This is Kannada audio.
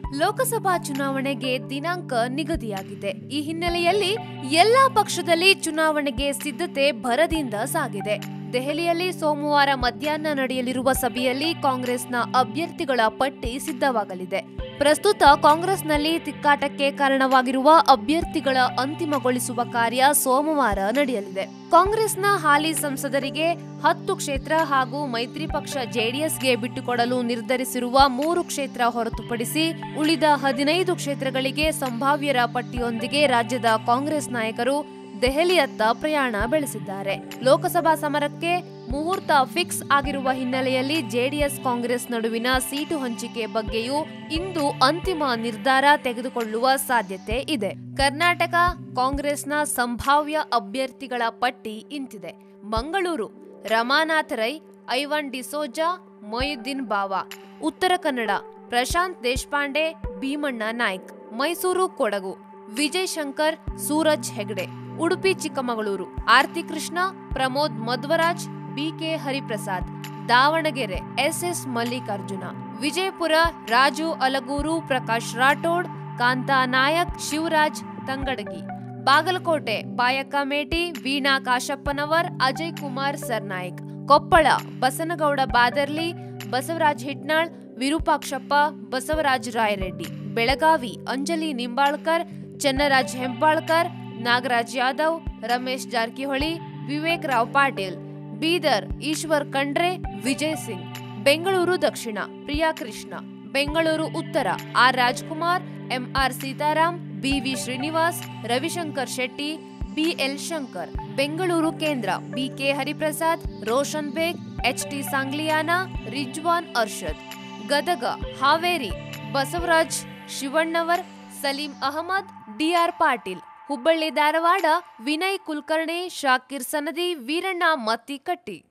ಲೋಕಸಭಾ ಚುನಾವಣೆಗೆ ದಿನಾಂಕ ನಿಗದಿಯಾಗಿದೆ. ಈ ಹಿನ್ನೆಲೆಯಲ್ಲಿ ಎಲ್ಲಾ ಪಕ್ಷದಲ್ಲಿ ಚುನಾವಣೆಗೆ ಸಿದ್ಧತೆ ಭರದಿಂದ ಸಾಗಿದೆ. ದೆಹಲಿಯಲ್ಲಿ ಸೋಮವಾರ ಮಧ್ಯಾಹ್ನ ನಡೆಯಲಿರುವ ಸಭೆಯಲ್ಲಿ ಕಾಂಗ್ರೆಸ್ನ ಅಭ್ಯರ್ಥಿಗಳ ಪಟ್ಟಿ ಸಿದ್ಧವಾಗಲಿದೆ. ಪ್ರಸ್ತುತ ಕಾಂಗ್ರೆಸ್ನಲ್ಲಿ ತಿಕ್ಕಾಟಕ್ಕೆ ಕಾರಣವಾಗಿರುವ ಅಭ್ಯರ್ಥಿಗಳ ಅಂತಿಮಗೊಳಿಸುವ ಕಾರ್ಯ ಸೋಮವಾರ ನಡೆಯಲಿದೆ. ಕಾಂಗ್ರೆಸ್ನ ಹಾಲಿ ಸಂಸದರಿಗೆ ಹತ್ತು ಕ್ಷೇತ್ರ ಹಾಗೂ ಮೈತ್ರಿ ಪಕ್ಷ ಜೆಡಿಎಸ್ಗೆ ಬಿಟ್ಟುಕೊಡಲು ನಿರ್ಧರಿಸಿರುವ ಮೂರು ಕ್ಷೇತ್ರ ಹೊರತುಪಡಿಸಿ ಉಳಿದ ಹದಿನೈದು ಕ್ಷೇತ್ರಗಳಿಗೆ ಸಂಭಾವ್ಯರ ಪಟ್ಟಿಯೊಂದಿಗೆ ರಾಜ್ಯದ ಕಾಂಗ್ರೆಸ್ ನಾಯಕರು ದೆಹಲಿಯತ್ತ ಪ್ರಯಾಣ ಬೆಳೆಸಿದ್ದಾರೆ. ಲೋಕಸಭಾ ಸಮರಕ್ಕೆ ಮುಹೂರ್ತ ಫಿಕ್ಸ್ ಆಗಿರುವ ಹಿನ್ನೆಲೆಯಲ್ಲಿ ಜೆಡಿಎಸ್ ಕಾಂಗ್ರೆಸ್ ನಡುವಿನ ಸೀಟು ಹಂಚಿಕೆ ಬಗ್ಗೆಯೂ ಇಂದು ಅಂತಿಮ ನಿರ್ಧಾರ ತೆಗೆದುಕೊಳ್ಳುವ ಸಾಧ್ಯತೆ ಇದೆ. ಕರ್ನಾಟಕ ಕಾಂಗ್ರೆಸ್ನ ಸಂಭಾವ್ಯ ಅಭ್ಯರ್ಥಿಗಳ ಪಟ್ಟಿ ಇಂತಿದೆ. Mangaluru, Ramanath Rai, Ivan D'Souza, Moiuddin Bawa. Uttara Kannada, Prashant Deshpande, Bhimanna Naik. Mysuru Kodagu, Vijay Shankar, Suraj Hegde. Udupi Chikkamagaluru. Aarti Krishna, Pramod Madhwaraj, BK Hariprasad. Davanagere, SS Mallikarjuna. Vijayapura, Raju Alagur, Prakash Rathod, Kanta Nayak, Shivaraj Tangadagi. Bagalkot, Payaka Meti, Veena Kashappanavar, Ajay Kumar Sarnaik. Koppal, Basanagouda Badarli, Basavaraj Hitnal, Virupakshappa, Basavaraj Rayareddy. Belagavi, Anjali Nimbalkar, Channaraj Hempalkar Nagaraj Yadav Ramesh Jarkiholi Vivek Rao Patil Bidar Eshwar Khandre Vijay Singh Bengaluru ದಕ್ಷಿಣ ಪ್ರಿಯಾ ಕೃಷ್ಣ ಬೆಂಗಳೂರು ಉತ್ತರ R Rajkumar M R Sitaram B V Srinivas Ravishankar Shetty B L Shankar Bengaluru ಕೇಂದ್ರ B K Hariprasad Roshan Baig H T Sangliana Rizwan Arshad Gadag Haveri Basavaraj Shivannavar Salim Ahmed D R Patil Hubballi Dharwad Vinay Kulkarni Shakir Sanadi Veeranna Mattikatti.